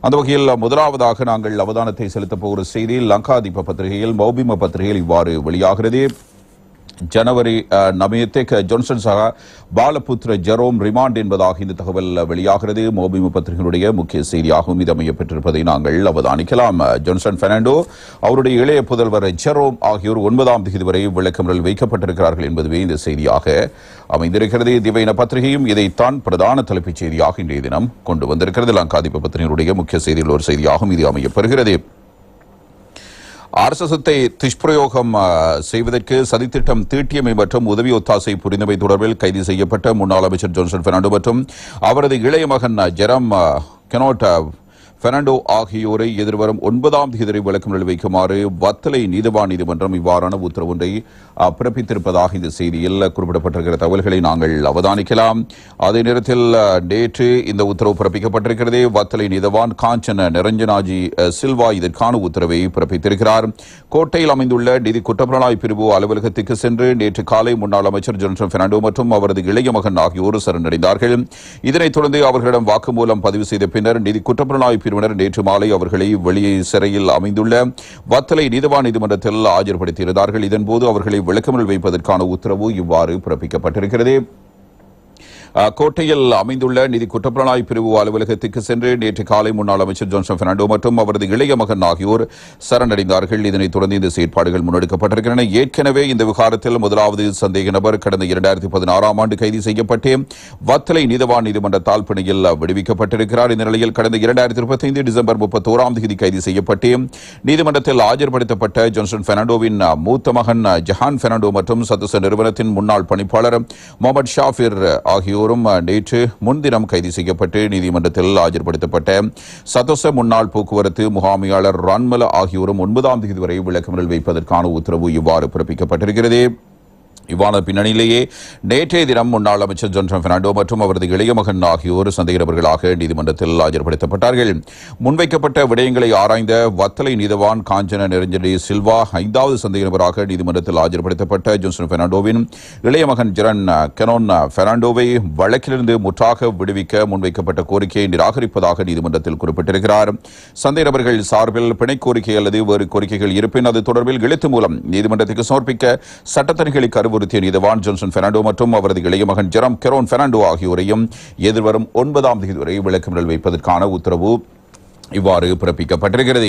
அந்த வகையில் முதலாவதாக நாங்கள் அவதானத்தை செலுத்தப் போகிற செய்தி லங்காதீப பத்திரிகையில் மௌபிம பத்திரிகையில் இவ்வாறு வெளியாகிறது. ஜனவரி அஹ், நமியத்தேக் சக பாலபுத்ர ஜெரோம் ரிமாண்ட் என்பதாக இந்த தகவல் வெளியாகிறது. மோபிம பத்திரிகையினுடைய முக்கிய செய்தியாகவும் இது அமையப்பெற்றிருப்பதை நாங்கள் அவதானிக்கலாம். ஜோன்சன் பெர்னாண்டோ அவருடைய இளைய புதல்வர் ஜெரோம் ஆகியோர் ஒன்பதாம் தேதி வரை விளக்கமறில் வைக்கப்பட்டிருக்கிறார்கள் என்பதுவே இந்த செய்தியாக அமைந்திருக்கிறது. திவைன பத்திரிகையும் இதைத்தான் பிரதான தலைப்புச் செய்தியாக இன்றைய தினம் கொண்டு வந்திருக்கிறது. லங்காதிப பத்திரிகையினுடைய முக்கிய செய்தியில் ஒரு செய்தியாகவும் இது அமையப்பெறுகிறது ஆர்எஸ்எஸ்ஸை துஷ்பிரயோகம் செய்வதற்கு சதித்திட்டம் தீட்டியமை மற்றும் உதவி ஒத்தாசை புரிந்தமை தொடர்பில் கைது செய்யப்பட்ட முன்னாள் அமைச்சர் ஜோன்சன் பெர்னாண்டோ மற்றும் அவரது இளைய மகன் ஜெரம் அஹ், கெனோட் பெர்னாண்டோ ஆகியோரை எதிர்வரும் ஒன்பதாம் தேதி விளக்கம் வைக்குமாறு வத்தலை நீதிவான் நீதிமன்றம் இவ்வாறான உத்தரவு ஒன்றை பிறப்பித்திருப்பதாக இந்த செய்தியில் குறிப்பிடப்பட்டிருக்கிற தகவல்களை நாங்கள் அவதானிக்கலாம். அதே நேரத்தில் நேற்று இந்த உத்தரவு பிறப்பிக்கப்பட்டிருக்கிறது. வத்தலை நீதவான் காஞ்சன நிரஞ்சனாஜி சில்வா இதற்கான உத்தரவை பிறப்பித்திருக்கிறார். கோட்டையில் அமைந்துள்ள நிதி குற்றப்புலனாய் பிரிவு அலுவலகத்துக்கு சென்று நேற்று காலை முன்னாள் அமைச்சர் ஜெனரல் பெர்னாண்டோ மற்றும் அவரது இளைய மகன் ஆகியோர் சரணடைந்தார்கள். இதனைத் தொடர்ந்து அவர்களிடம் வாக்குமூலம் பதிவு செய்த பின்னர் நிதி குற்றப்புலனாய் பிரிவினர் நேற்று மாலை அவர்களை வெளியே சிறையில் அமைந்துள்ள வத்தலை நீதவான் நீதிமன்றத்தில் ஆஜர்படுத்தியிருந்தார்கள். இதன்போது அவர்களை விளக்கமறில் வைப்பதற்கான உத்தரவு இவ்வாறு பிறப்பிக்கப்பட்டிருக்கிறது. கோட்டையில் அமைந்துள்ள நிதி குற்றப்புலனாய் பிரிவு அலுவலகத்துக்கு சென்று நேற்று காலை முன்னாள் அமைச்சர் ஜோன்சன் பெர்னாண்டோ மற்றும் அவரது இளைய மகன் ஆகியோர் சரணடைந்தார்கள். இதனைத் தொடர்ந்து இந்த செயற்பாடுகள் முன்னெடுக்கப்பட்டிருக்கின்றன. ஏற்கனவே இந்த விவகாரத்தில் முதலாவது சந்தேக நபர் கடந்த இரண்டாயிரத்தி பதினாறாம் ஆண்டு கைது செய்யப்பட்டு வத்தலை நீதவான் நீதிமன்றத்தால் பிணையில் விடுவிக்கப்பட்டிருக்கிறார். இந்த நிலையில் கடந்த இரண்டாயிரத்தி இருபத்தைந்து டிசம்பர் முப்பத்தோராம் தேதி கைது செய்யப்பட்டு நீதிமன்றத்தில் ஆஜர்படுத்தப்பட்ட ஜோன்சன் பெர்னாண்டோவின் மூத்த மகன் ஜஹான் பெர்னாண்டோ மற்றும் சதச நிறுவனத்தின் முன்னாள் பணிப்பாளர் முகமது ஷாஃபிர் ஆகியோர் ஆகியோரும் நேற்று முன்தினம் கைது செய்யப்பட்டு நீதிமன்றத்தில் ஆஜர்படுத்தப்பட்ட சதச முன்னாள் போக்குவரத்து முகாமையாளர் ரன்மல ஆகியோரும் ஒன்பதாம் தேதி வரை விளக்கமறில் வைப்பதற்கான உத்தரவு இவ்வாறு பிறப்பிக்கப்பட்டிருக்கிறது. இவ்வாறு பின்னணியிலேயே நேற்றைய தினம் முன்னாள் அமைச்சர் ஜோன்சன் பெர்னாண்டோ மற்றும் அவரது இளைய மகன் ஆகியோர் சந்தேக நபர்களாக நீதிமன்றத்தில் ஆஜர்படுத்தப்பட்டார்கள். முன்வைக்கப்பட்ட விடயங்களை ஆராய்ந்த வத்தலை நீதவான் காஞ்சன நிரஞ்சனி சில்வா ஐந்தாவது சந்தேக நபராக நீதிமன்றத்தில் ஆஜர்படுத்தப்பட்ட ஜோன்சன் பெர்னாண்டோவின் இளைய மகன் ஜெரன் கெனோன் பெர்னாண்டோவை வழக்கிலிருந்து முற்றாக விடுவிக்க முன்வைக்கப்பட்ட கோரிக்கையை நிராகரிப்பதாக நீதிமன்றத்தில் குறிப்பிட்டிருக்கிறார். சந்தேக நபர்கள் சார்பில் பிணை கோரிக்கை அல்லது வேறு கோரிக்கைகள் இருப்பின் அது தொடர்பில் எழுத்து மூலம் நீதிமன்றத்துக்கு சமர்ப்பிக்க சட்டத்தணிகளுக்கு வலியுறுத்திய நீதவான் ஜோன்சன் பெர்னாண்டோ மற்றும் அவரது இளைய மகன் ஜெரம் கெரோன் பெர்னாண்டோ ஆகியோரையும் எதிர்வரும் ஒன்பதாம் தேதி வரை விளக்கமிடல் வைப்பதற்கான உத்தரவு இவ்வாறு பிறப்பிக்கப்பட்டிருக்கிறது.